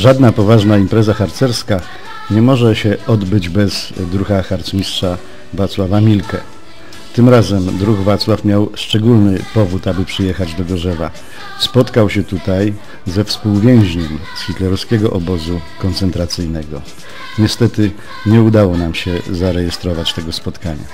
żadna poważna impreza harcerska nie może się odbyć bez druha harcmistrza Wacława Milkę. Tym razem druh Wacław miał szczególny powód, aby przyjechać do Gorzewa. Spotkał się tutaj ze współwięźniem z hitlerowskiego obozu koncentracyjnego. Niestety nie udało nam się zarejestrować tego spotkania.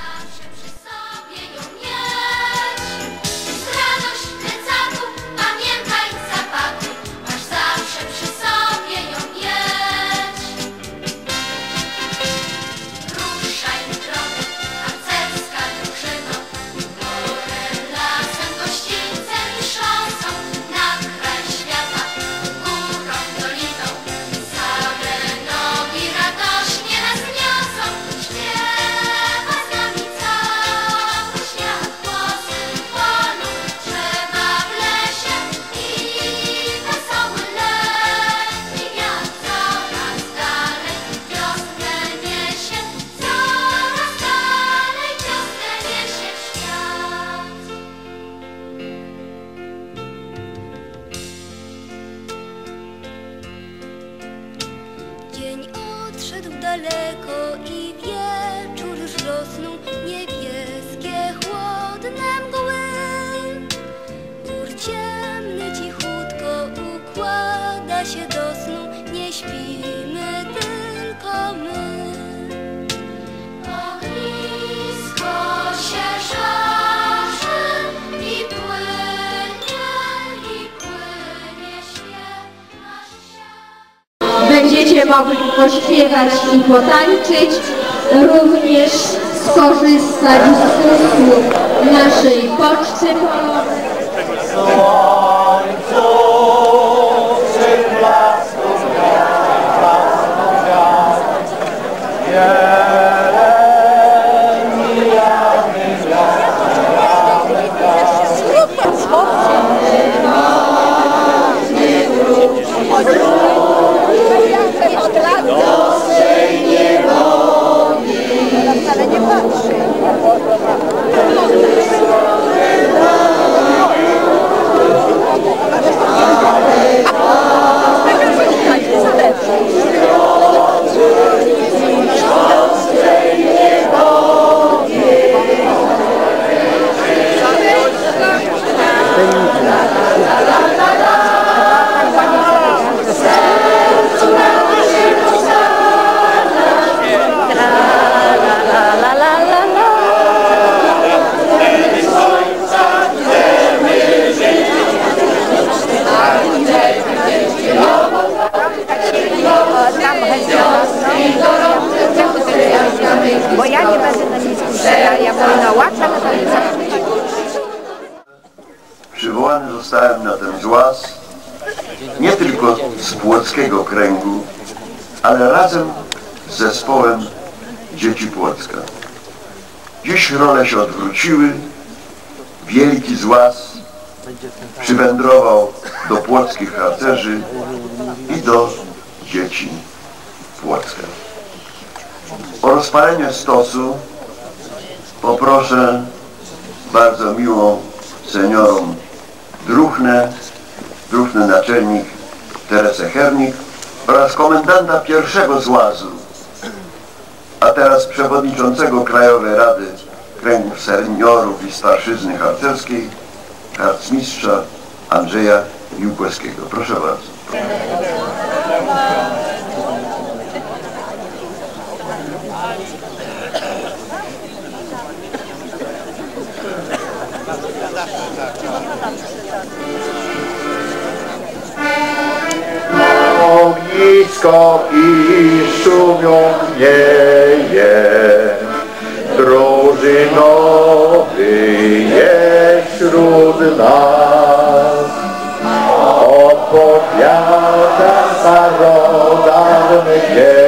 Mogli pośpiewać i potańczyć, również skorzystać z usług naszej poczty polowej. Płockiego Kręgu, ale razem z zespołem Dzieci Płocka. Dziś role się odwróciły, wielki złaz przywędrował do płockich harcerzy i do dzieci Płocka. O rozpalenie stosu poproszę bardzo miło seniorom Druchnę, Druchny naczelnik Teresę Hernik oraz komendanta pierwszego złazu, a teraz przewodniczącego Krajowej Rady Kręgów Seniorów i Starszyzny Harcerskiej, harcmistrza Andrzeja Jułkowskiego. Proszę bardzo. Ognisko i szumią mieje. Drużynowy jest wśród nas. Opowiada starodawny dzieje,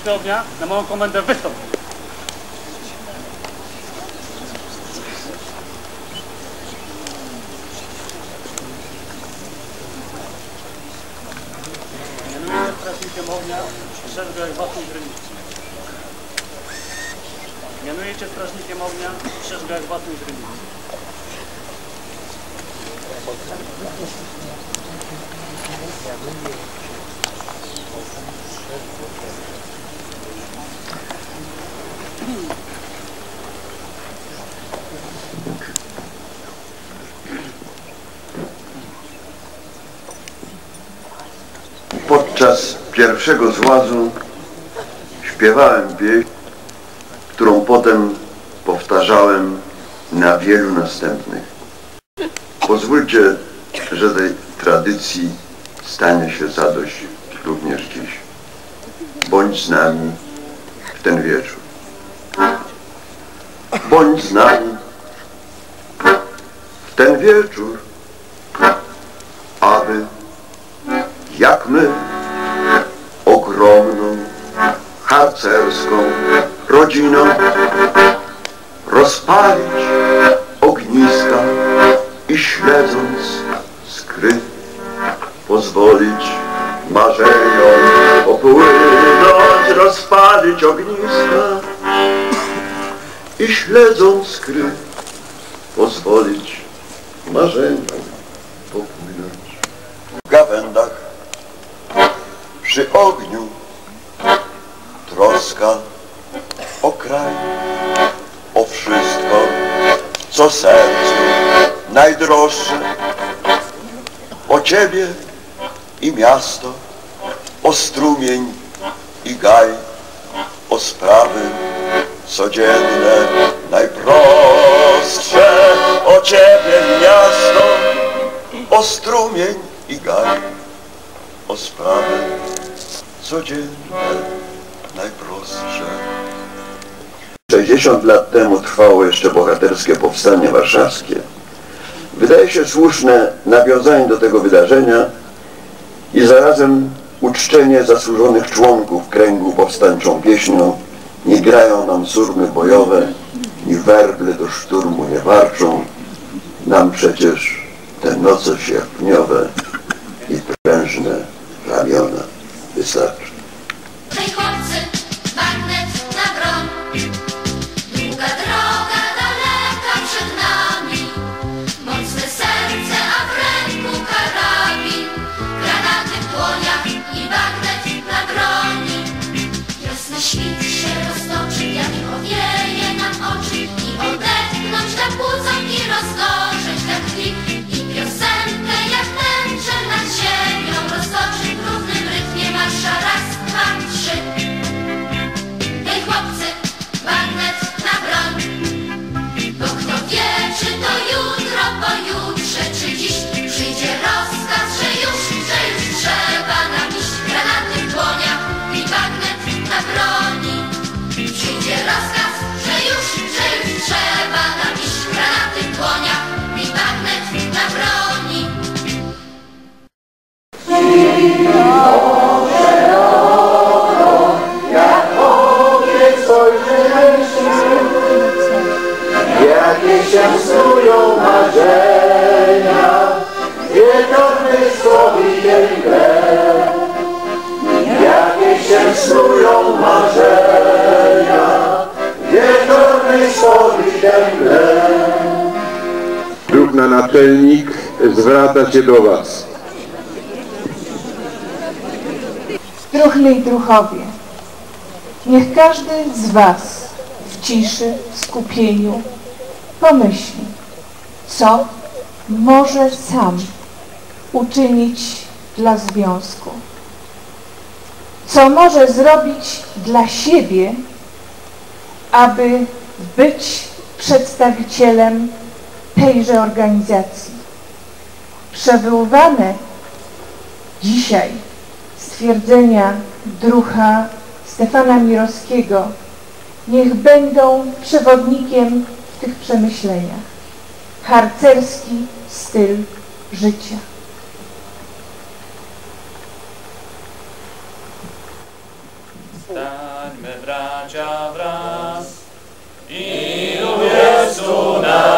Strażnicy Ognia na moją komendę wystąp. Mianuję Strażnikiem Ognia szerzej jak własną źrenicy. Mianuję Cię Strażnikiem Ognia szerzej jak własną źrenicy. Podczas pierwszego złazu śpiewałem pieśń, którą potem powtarzałem na wielu następnych. Pozwólcie, że tej tradycji stanie się zadość również dziś. Bądź z nami w ten wieczór. Bądź z nami w ten wieczór, marzeniom popłynąć, rozpalić ogniska i śledząc skry pozwolić marzeniom popłynąć. W gawędach przy ogniu troska o kraj, o wszystko, co sercu najdroższe, o Ciebie i miasto, o strumień i gaj, o sprawy codzienne, najprostsze, o Ciebie miasto, o strumień i gaj, o sprawy codzienne, najprostsze. 60 lat temu trwało jeszcze bohaterskie powstanie warszawskie. Wydaje się słuszne nawiązanie do tego wydarzenia i zarazem uczczenie zasłużonych członków kręgu powstańczą pieśnią Nie grają nam surmy bojowe, ni werble do szturmu nie warczą. Nam przecież te noce sierpniowe i prężne ramiona wystarczy. Jakie się snują marzenia, wieczorny słowikiem grę. Jakie się snują marzenia, wieczorny słowikiem grę. Druhna naczelnik zwraca się do Was. Druchny i druchowie, niech każdy z Was w ciszy, skupieniu pomyśli, co może sam uczynić dla związku. Co może zrobić dla siebie, aby być przedstawicielem tejże organizacji. Przewoływane dzisiaj stwierdzenia drucha Stefana Mirowskiego niech będą przewodnikiem w tych przemyśleniach. Harcerski styl życia. Stańmy bracia wraz i Jezu na